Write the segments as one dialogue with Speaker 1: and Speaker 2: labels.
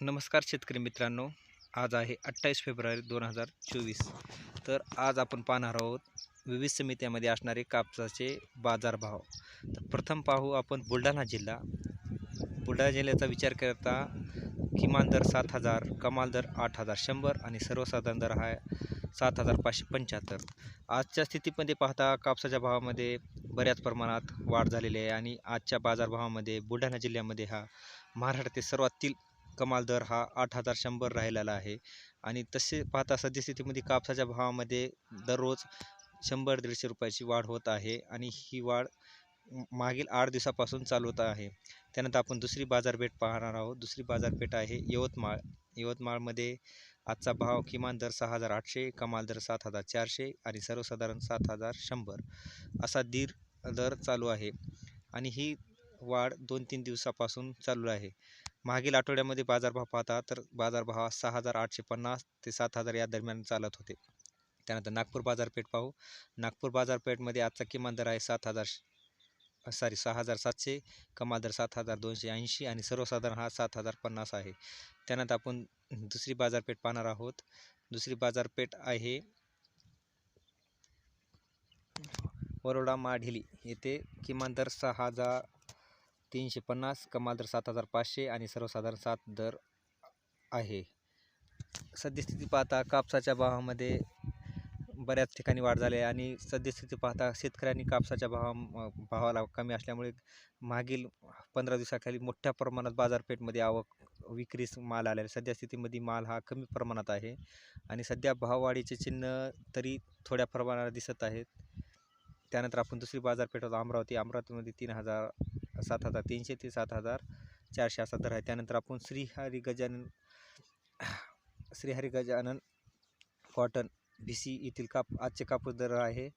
Speaker 1: नमस्कार शेतकरी मित्रांनो. आज आहे अठ्ठावीस फेब्रुवारी दोन हजार चोवीस. तर आज आपण पाहणार आहोत विविध समित्यामध्ये असणारे कापसाचे बाजारभाव. तर प्रथम पाहू आपण बुलढाणा जिल्हा. बुलढाणा जिल्ह्याचा विचार करता किमान दर सात हजार कमाल दर आठ हजार शंभर आणि सर्वसाधारण दर हा सात हजार पाचशे पंच्याहत्तर. आजच्या स्थितीमध्ये पाहता कापसाच्या भावामध्ये बऱ्याच प्रमाणात वाढ झालेली आहे आणि आजच्या बाजारभावामध्ये बुलढाणा जिल्ह्यामध्ये हा महाराष्ट्रातील सर्वातील कमाल दर हा आठ हजार शंभर राहिलेला आहे. आणि तसे पाहता सद्यस्थितीमध्ये कापसाच्या भावामध्ये दररोज शंभर दीडशे रुपयाची वाढ होत आहे आणि ही वाढ मागील आठ दिवसापासून चालू होत आहे. त्यानंतर आपण दुसरी बाजारपेठ पाहणार आहोत. दुसरी बाजारपेठ आहे यवतमाळ. यवतमाळमध्ये आजचा भाव किमान दर सहा हजार आठशे कमाल दर सात हजार चारशे आणि सर्वसाधारण सात हजार शंभर असा दीर दर चालू आहे. आणि ही वाढ दोन तीन दिवसापासून चालू आहे. मागील आठवड्यामध्ये बाजारभाव पाहता तर बाजारभाव हा सहा हजार आठशे पन्नास ते सात हजार या दरम्यान चालत होते. त्यानंतर नागपूर बाजारपेठ पाहू. नागपूर बाजारपेठमध्ये आजचा किमान दर आहे सात हजार सॉरी सहा हजार सातशे कमाल दर सात हजार दोनशे ऐंशी आणि सर्वसाधारण हा सात हजार पन्नास आहे. त्यानंतर आपण दुसरी बाजारपेठ पाहणार आहोत. दुसरी बाजारपेठ आहे वरोडा माढिली. येथे किमान दर सहा हजार तीनशे पन्नास कमाल दर सात हजार पाचशे आणि सर्वसाधारण सात दर आहे. सद्यस्थिती पाहता कापसाच्या भावामध्ये बऱ्याच ठिकाणी वाढ झाली आहे आणि सद्यस्थिती पाहता शेतकऱ्यांनी कापसाच्या भावा भावाला कमी असल्यामुळे मागील पंधरा दिवसाखाली मोठ्या प्रमाणात बाजारपेठमध्ये आवक विक्रीस माल आलेला आहे. सद्यस्थितीमध्ये माल हा कमी प्रमाणात आहे आणि सध्या भाववाढीचे चिन्ह तरी थोड्या प्रमाणात दिसत आहेत. त्यानंतर आपण दुसरी बाजारपेठ होतो अमरावती अमरावतीमध्ये तीन हजार सात हजार तीनशे ते सात हजार चारशे असा दर आहे. त्यानंतर आपण Shrihari Gajanan Shrihari Gajanan cotton B C येथील काप आजचे कापूस दर आहे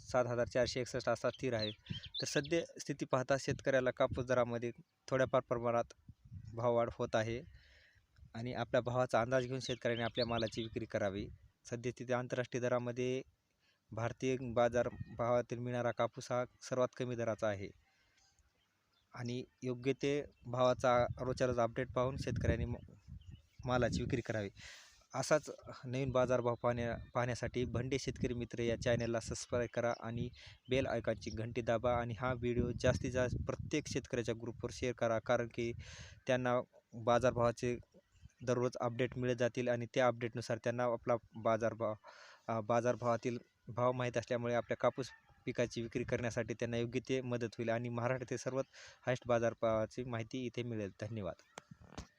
Speaker 1: सात हजार चारशे एकसष्ट असा स्थिर आहे. तर सध्या स्थिती पाहता शेतकऱ्याला कापूस दरामध्ये थोड्याफार प्रमाणात भाववाढ होत आहे आणि आपल्या भावाचा अंदाज घेऊन शेतकऱ्याने आपल्या मालाची विक्री करावी. सद्यस्थिती आंतरराष्ट्रीय दरामध्ये भारतीय बाजार भावातील मिळणारा कापूस हा सर्वात कमी दराचा आहे. आणि योग्य ते भावाचा रोजच्या रोज अपडेट पाहून शेतकऱ्यांनी म- मालाची विक्री करावी. असाच नवीन बाजारभाव पाहण्या पाहण्यासाठी भंडे शेतकरी मित्र या चॅनलला सबस्क्राईब करा आणि बेल आयकॉनची घंटी दाबा आणि हा व्हिडिओ जास्तीत जास्त प्रत्येक शेतकऱ्याच्या ग्रुपवर शेअर करा. कारण की त्यांना बाजारभावाचे दररोज अपडेट मिळत जातील आणि त्या अपडेटनुसार त्यांना आपला बाजारभाव बाजारभावातील भाव माहीत असल्यामुळे आपल्या कापूस पिकाची विक्री करण्यासाठी त्यांना योग्य ते मदत होईल आणि महाराष्ट्रातील सर्वात हायस्ट बाजारभावाची माहिती इथे मिळेल. धन्यवाद.